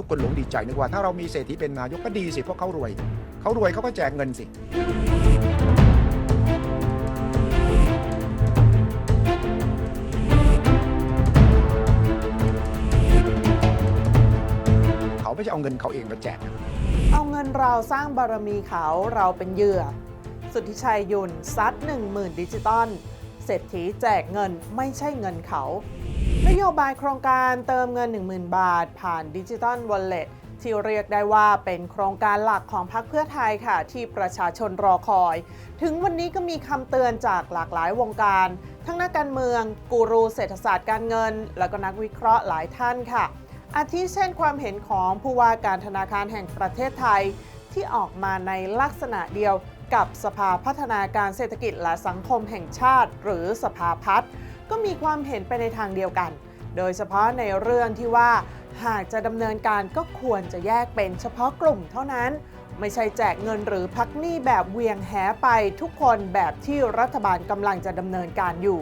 ทุกคนหลงดีใจนึกว่าถ้าเรามีเศรษฐีเป็นนายกก็ดีสิเพราะเขารวยเขารวยเขาก็แจกเงินสิเขาไม่ใช่เอาเงินเขาเองมาแจก เอาเงินเราสร้างบารมีเขาเราเป็นเหยื่อ สุทธิชัยยุนซัด10,000 ดิจิตอลเศรษฐีแจกเงินไม่ใช่เงินเขา นโยบายโครงการเติมเงิน 10,000 บาท ผ่านดิจิตอลวอลเล็ตที่เรียกได้ว่าเป็นโครงการหลักของพรรคเพื่อไทยค่ะ ที่ประชาชนรอคอย ถึงวันนี้ก็มีคำเตือนจากหลากหลายวงการ ทั้งนักการเมือง กูรูเศรษฐศาสตร์การเงิน แล้วก็นักวิเคราะห์หลายท่านค่ะ อาทิเช่นความเห็นของผู้ว่าการธนาคารแห่งประเทศไทย ที่ออกมาในลักษณะเดียวกับสภาพัฒนาการเศรษฐกิจและสังคมแห่งชาติ หรือสภาพัฒน์ ก็มีความเห็นไปในทางเดียวกัน โดยเฉพาะในเรื่องที่ว่าหากจะดำเนินการก็ควรจะแยกเป็นเฉพาะกลุ่มเท่านั้น ไม่ใช่แจกเงินหรือพักหนี้แบบเวียงแหไปทุกคนแบบที่รัฐบาลกำลังจะดำเนินการอยู่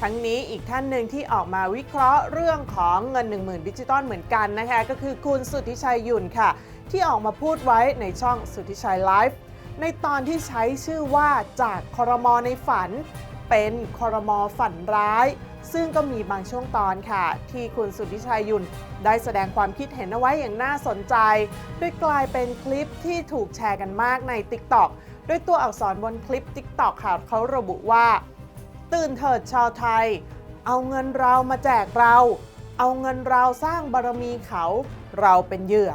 ทั้งนี้อีกท่านหนึ่งที่ออกมาวิเคราะห์เรื่องของเงิน 10,000 ดิจิตอลเหมือนกันนะคะก็คือคุณสุทธิชัยยุ่นค่ะ ที่ออกมาพูดไว้ในช่องสุทธิชัยไลฟ์ในตอนที่ใช้ชื่อว่าจากคอรมอในฝัน เป็นคอรมอฝันร้าย ซึ่งก็มีบางช่วงตอนค่ะ ที่คุณสุทธิชัยยุนได้แสดงความคิดเห็นเอาไว้อย่างน่าสนใจ โดยกลายเป็นคลิปที่ถูกแชร์กันมากใน TikTok โดยตัวอักษรบนคลิป TikTok ค่ะเขาระบุว่า ตื่นเถิดชาวไทย เอาเงินเรามาแจกเรา เอาเงินเราสร้างบารมีเขาเราเป็นเหยื่อ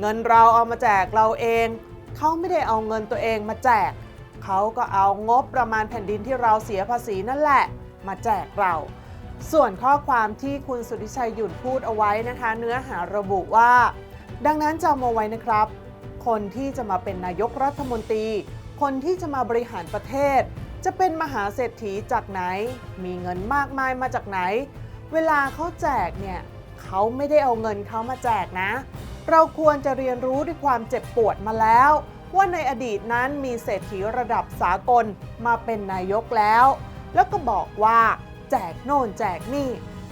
เงินเราเอามาแจกเราเอง เขาไม่ได้เอาเงินตัวเองมาแจก เขาก็เอางบประมาณแผ่นดินที่เราเสียภาษีนั่นแหละ มาแจกเรา ส่วนข้อความที่คุณสุทธิชัยหยุ่นพูดเอาไว้นะคะ เนื้อหาระบุว่า ดังนั้นจำเอาไว้นะครับ คนที่จะมาเป็นนายกรัฐมนตรี คนที่จะมาบริหารประเทศ จะเป็นมหาเศรษฐีจากไหน มีเงินมากมายมาจากไหน เวลาเขาแจกเนี่ยเขาไม่ได้เอาเงินเขามาแจกนะ เราควรจะเรียนรู้ด้วยความเจ็บปวดมาแล้ว ว่าในอดีตนั้นมีเศรษฐีระดับสากลมาเป็นนายกแล้ว แล้วก็บอกว่าแจกโน่นแจกนี่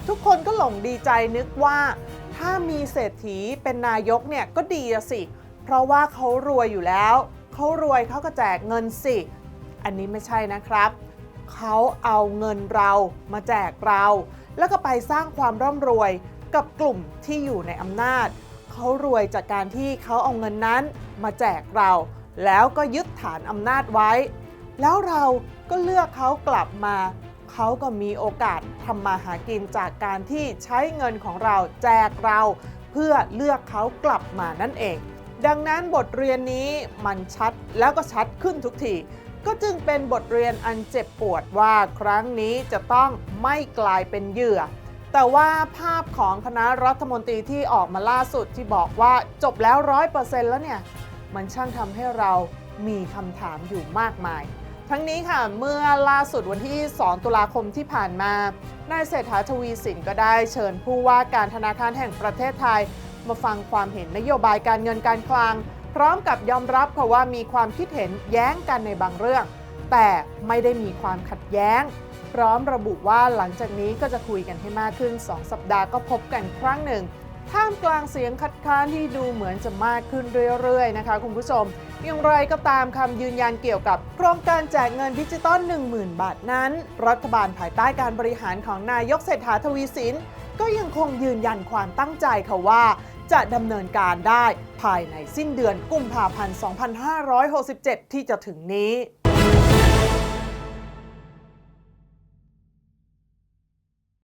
ทุกคนก็หลงดีใจนึกว่า ถ้ามีเศรษฐีเป็นนายกเนี่ยก็ดีสิ เพราะว่าเขารวยอยู่แล้ว เขารวยเขาก็แจกเงินสิ อันนี้ไม่ใช่นะครับ เขาเอาเงินเรามาแจกเรา แล้วก็ไปสร้างความร่ำรวยกับกลุ่มที่อยู่ในอำนาจ เขารวยจากการที่เขาเอาเงินนั้นมาแจกเรา แล้วก็ยึดฐานอำนาจไว้ แล้วเราก็เลือกเขากลับมา เขาก็มีโอกาสทำมาหากินจากการที่ใช้เงินของเราแจกเรา เพื่อเลือกเขากลับมานั่นเอง ดังนั้นบทเรียนนี้มันชัดแล้วก็ชัดขึ้นทุกทีก็จึงเป็นบทเรียนอันเจ็บปวดว่าครั้งนี้จะต้องไม่กลายเป็นเหยื่อ แต่ว่าภาพของคณะรัฐมนตรีที่ออกมาล่าสุดที่บอกว่าจบแล้วร้อยเปอร์เซ็นต์แล้วเนี่ย มันช่างทำให้เรามีคำถามอยู่มากมาย ทั้งนี้ค่ะเมื่อล่าสุดวันที่ 2 ตุลาคมที่ผ่านมานายเศรษฐาทวีสินก็ได้เชิญผู้ว่าการธนาคารแห่งประเทศไทย มาฟังความเห็นนโยบายการเงินการคลัง พร้อมกับยอมรับค่ะว่ามีความคิดเห็นแย้งกันในบางเรื่อง แต่ไม่ได้มีความขัดแย้ง พร้อมระบุว่าหลังจากนี้ก็จะคุยกันให้มากขึ้น 2 สัปดาห์ก็พบกันครั้งหนึ่ง ท่ามกลางเสียงคัดค้านที่ดูเหมือนจะมากขึ้นเรื่อยๆนะคะคุณผู้ชม อย่างไรก็ตามคำยืนยันเกี่ยวกับโครงการแจกเงินดิจิตอล10,000 บาทนั้น รัฐบาลภายใต้การบริหารของนายกเศรษฐาทวีสินก็ยังคงยืนยันความตั้งใจค่ะว่า จะดำเนินการได้ภายในสิ้นเดือนกุมภาพันธ์ 2567 ที่จะถึงนี้